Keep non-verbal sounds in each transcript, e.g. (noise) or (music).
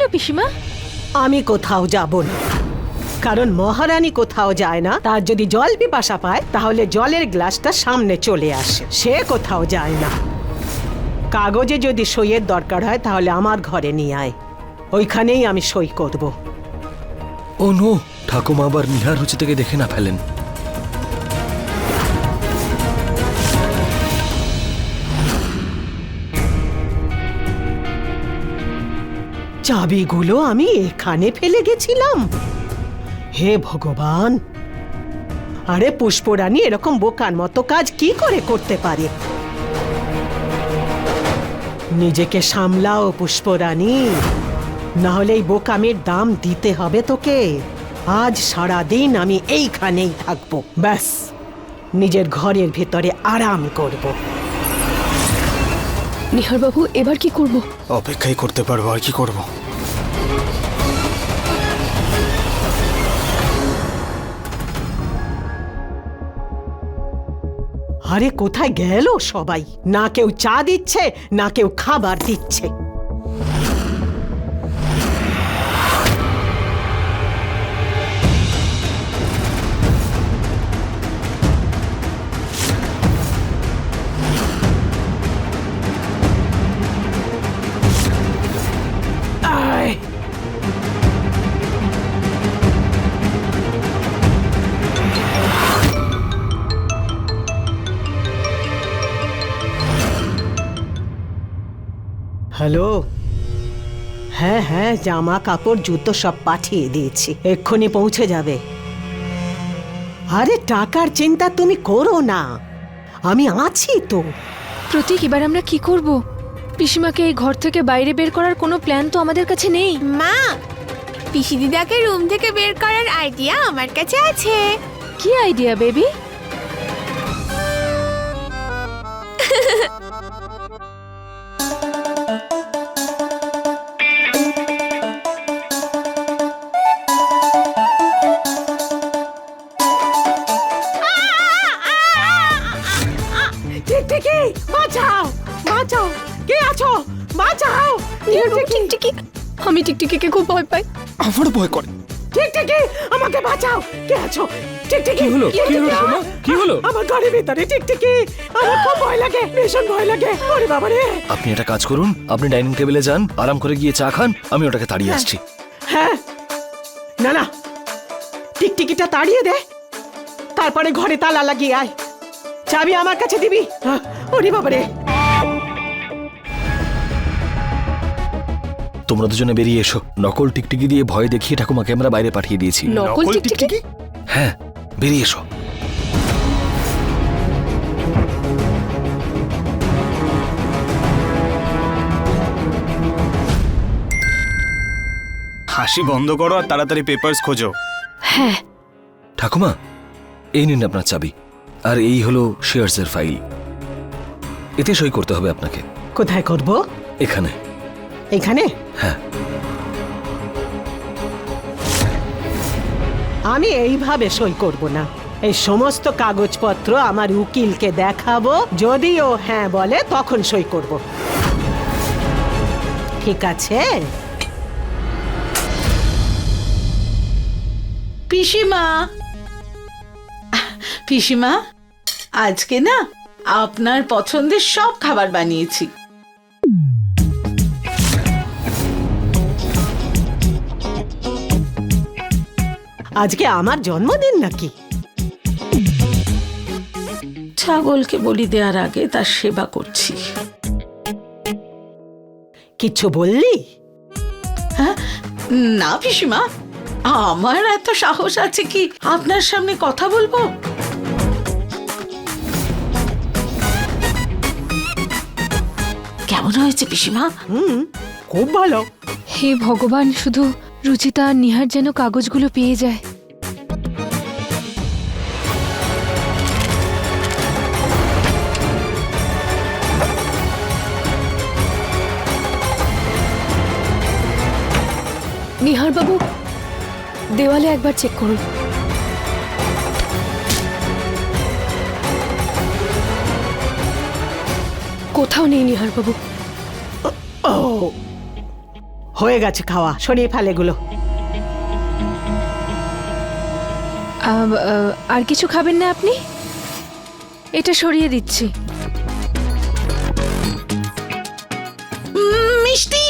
হলো পিসিমা। আমি কোথাও যাব না। কারণ মহারানী কোথাও যায় না। তার যদি জল পিপাসা পায় তাহলে জলের গ্লাসটা সামনে চলে আসে। সে কোথাও যায় না। কাগজে যদি সইয়ের দরকার হয় তাহলে আমার ঘরে নিয়ে আয়। ওইখানেই আমি সই করব। ও নো ঠাকুমা আবার নিহার রুচি থেকে দেখে না ফেলেন। চাবিগুলো আমি এখানে ফেলে গেছিলাম। হে ভগবান! আরে পুষ্পরানী, এরকম বোকার মতো কাজ কি করে করতে পারে? নিজেকে সামলাও পুষ্পরানী। না হলে এই বোকামের দাম দিতে হবে তোকে। আজ সারা দিন আমি এইখানেই থাকব। ব্যাস, নিজের ঘরের ভেতরে আরাম করব। নিহারবাবু এবার কি করব? অপেক্ষাই করতে পারব আর কি করব? আরে কোথায় গেল সবাই? না কেউ চা দিচ্ছে না কেউ খাবার দিচ্ছে। হ্যালো? হ্যাঁ হ্যাঁ জামা কাপড় জুতো সব পাঠিয়ে দিয়েছি। এক্ষুনি পৌঁছে যাবে। আরে টাকার চিন্তা তুমি করো না। আমি আছি তো। প্রতীক এবার আমরা কি করব? পিসিমাকে এই ঘর থেকে বাইরে বের করার কোনো প্ল্যান তো আমাদের কাছে নেই। মা পিসি দিদাকে রুম থেকে বের করার আইডিয়া আমার কাছে আছে। কি আইডিয়া বেবি? (laughs) আছো বাঁচাও। টিকটিকি আমি টিকটিকিকে খুব ভয় পাই। আমার ভয় করে। টিকটিকি আমাকে বাঁচাও। কে আছো? টিকটিকি কি হলো? কি হলো, সোমা? কি হলো? আমার ঘরের ভিতরে টিকটিকি। আমার খুব ভয় লাগে ভীষণ ভয় লাগে। ওরে বাবা রে আপনি একটা কাজ করুন আপনি ডাইনিং টেবিলে যান আরাম করে গিয়ে চা খান আমি ওটাকে তাড়িয়ে আসছি। হ্যাঁ। না না। টিকটিকিটা তাড়িয়ে দে। তারপরে ঘরে তালা লাগিয়ে আয়। চাবি আমার কাছে দিবি? ওরে বাবা রে তোমরা দুজনে বেরিয়ে এসো। নকল টিকটিকি দিয়ে ভয় দেখিয়ে ঠাকুমাকে আমরা বাইরে পাঠিয়ে দিয়েছি নকল টিকটিকি? হ্যাঁ বেরিয়ে এসো। হাসি বন্ধ করো আর তাড়াতাড়ি পেপারস খোঁজো। হ্যাঁ। ঠাকুমা এই নিন আপনার চাবি। আর এই হলো শেয়ার্সের ফাইল এতে সই করতে হবে আপনাকে। কোথায় করব? এখানে। এখানে? হ্যাঁ। আমি এইভাবে সই করব না। এই সমস্ত কাগজপত্র আমার উকিলকে দেখাবো যদি ও হ্যাঁ বলে তখন সই করব। ঠিক আছে? পিসিমা। পিসিমা আজকে না আপনার পছন্দের সব খাবার বানিয়েছি। আজকে আমার জন্মদিন নাকি? ছাগলকে বলি দেওয়ার আগে তার সেবা করছি। কিচ্ছু বললি? হ্যাঁ? না পিসিমা আমার এত সাহস আছে কি আপনার সামনে কথা বলব? কেমন হয়েছে পিসিমা? হুম খুব ভালো। হে ভগবান শুধু রুচিতা আর নিহার যেন কাগজগুলো পেয়ে যায়। নিহার বাবু দেওয়ালে একবার চেক করুন। কোথাও নেই নিহার বাবু ও হয়ে গেছে খাওয়া। সরিয়ে ফেলে গুলো আর কিছু খাবেন না আপনি? এটা সরিয়ে দিচ্ছি। মিষ্টি!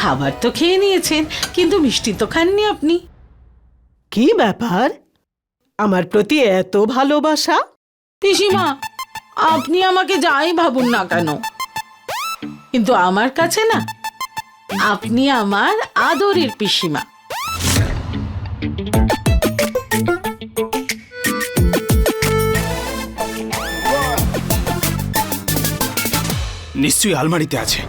খাবার তো খেয়ে নিয়েছেন কিন্তু মিষ্টি তো খাননি আপনি। কি ব্যাপার? আমার প্রতি এত ভালোবাসা? পিসিমা আপনি আমাকে যাই ভাবুন না কেন। কিন্তু আমার কাছে না। আপনি আমার আদরের পিসিমা। নিশ্চয়ই আলমারিতে আছে।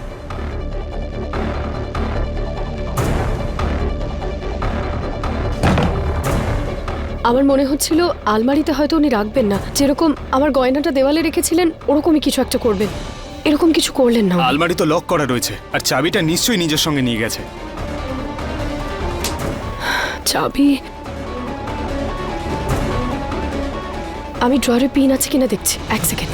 আমার মনে হচ্ছিল আলমারিতে হয়তো উনি রাখবেন না। যেরকম আমার গয়নাটা দেওয়ালে রেখেছিলেন ওরকমই কিছু একটা করবেন। এরকম কিছু করলেন না আলমারি তো লক করা রয়েছে আর চাবিটা নিশ্চয়ই নিজের সঙ্গে নিয়ে গেছে। চাবি? আমি ড্রয়ারে পিন আছে কিনা দেখছি এক সেকেন্ড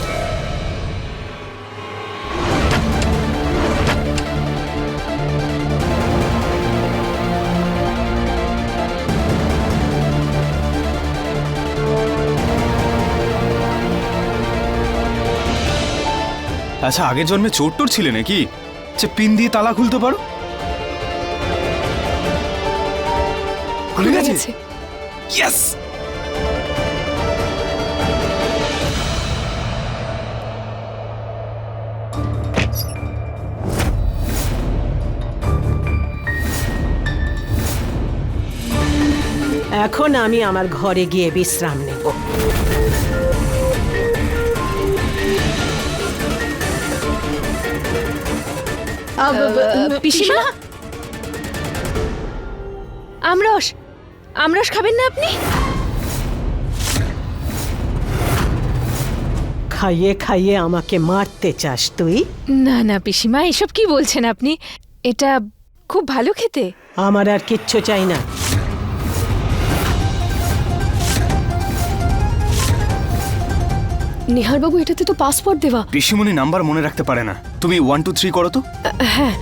আচ্ছা আগের জন্মে চোর টোর ছিলে নাকি? যে পিন দিয়ে তালা খুলতে পারো? খুলে খুলে গেছে? গেছে। ইয়েস এখন আমি আমার ঘরে গিয়ে বিশ্রাম নেব। পিসিমা? আমরস আমরস খাবেন না আপনি? খাইয়ে খাইয়ে আমাকে মারতে চাস তুই? না না পিসিমা এসব কি বলছেন আপনি? এটা খুব ভালো খেতে। আমার আর কিচ্ছু চাই না। নিহারবাবু এটাতে তো পাসপোর্ট দেওয়া। পিসিমণি নাম্বার মনে রাখতে পারে না। তুমি ওয়ান টু থ্রি করো তো। হ্যাঁ।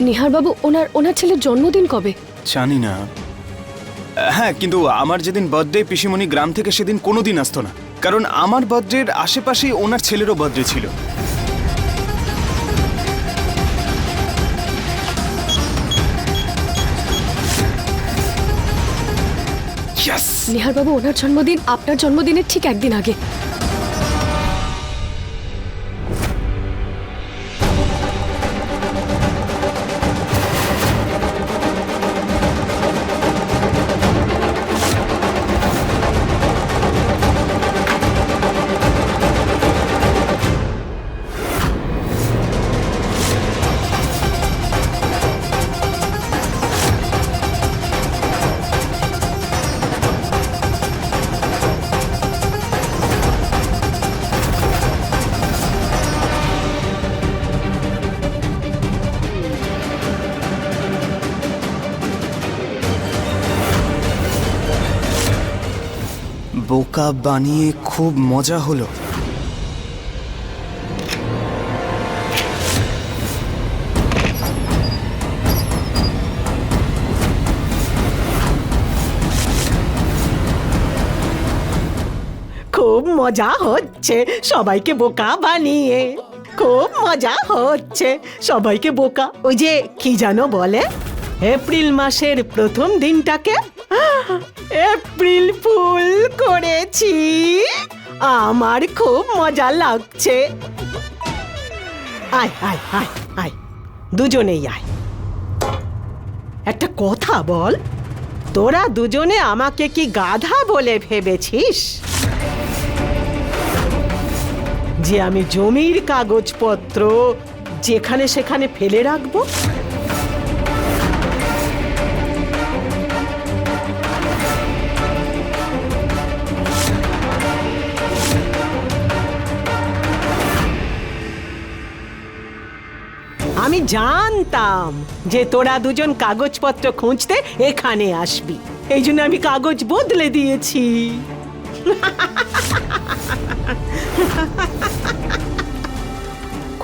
নিহারবাবু ওনার ওনার ছেলের জন্মদিন কবে? জানি না। হ্যাঁ কিন্তু আমার যেদিন বার্থডে পিসিমণি গ্রাম থেকে সেদিন কোনোদিন আসতো না। কারণ আমার বার্থডের আশেপাশেই ওনার ছেলেরও বার্থডে ছিল। Yes! নিহারবাবু ওনার জন্মদিন আপনার জন্মদিনের ঠিক একদিন আগে বোকা বানিয়ে খুব মজা হলো। খুব মজা হচ্ছে সবাইকে বোকা বানিয়ে। খুব মজা হচ্ছে সবাইকে বোকা। ওই যে কি জানো বলে? এপ্রিল মাসের প্রথম দিনটাকে? এপ্রিল ফুল করেছি। আমার খুব মজা লাগছে। আয় আয় আয় আয়। দুজনেই আয়। একটা কথা বল। তোরা দুজনে আমাকে কি গাধা বলে ভেবেছিস? যে আমি জমির কাগজপত্র যেখানে সেখানে ফেলে রাখব? আমি জানতাম যে তোরা দুজন কাগজপত্র খুঁজতে এখানে আসবি। এই জন্য আমি কাগজ বদলে দিয়েছি।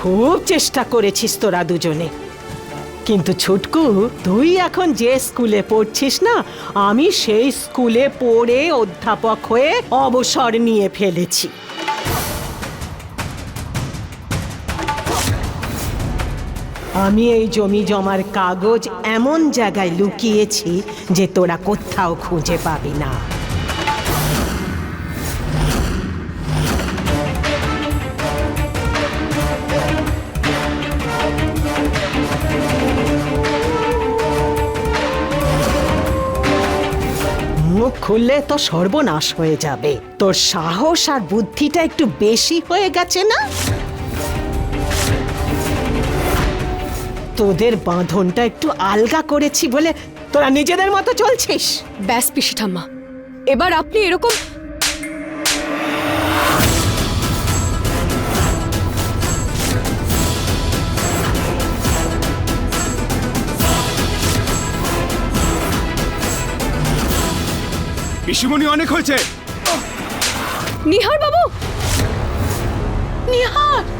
খুব চেষ্টা করেছিস তোরা দুজনে। কিন্তু ছুটকু, তুই এখন যে স্কুলে পড়ছিস না, আমি সেই স্কুলে পড়ে অধ্যাপক হয়ে অবসর নিয়ে ফেলেছি। আমি এই জমি জমার কাগজ এমন জায়গায় লুকিয়েছি যে তোরা কোথাও খুঁজে পাবি না। মুখ খুললে তো সর্বনাশ হয়ে যাবে। তোর সাহস আর বুদ্ধিটা একটু বেশি হয়ে গেছে না? তোদের বাঁধনটা একটু আলগা করেছি বলে তোরা নিজেদের মতো চলছিস? ব্যাস পিসি ঠাম্মা। এবার আপনি এরকম পিসিমণি অনেক হয়েছে। নিহার বাবু! নিহার!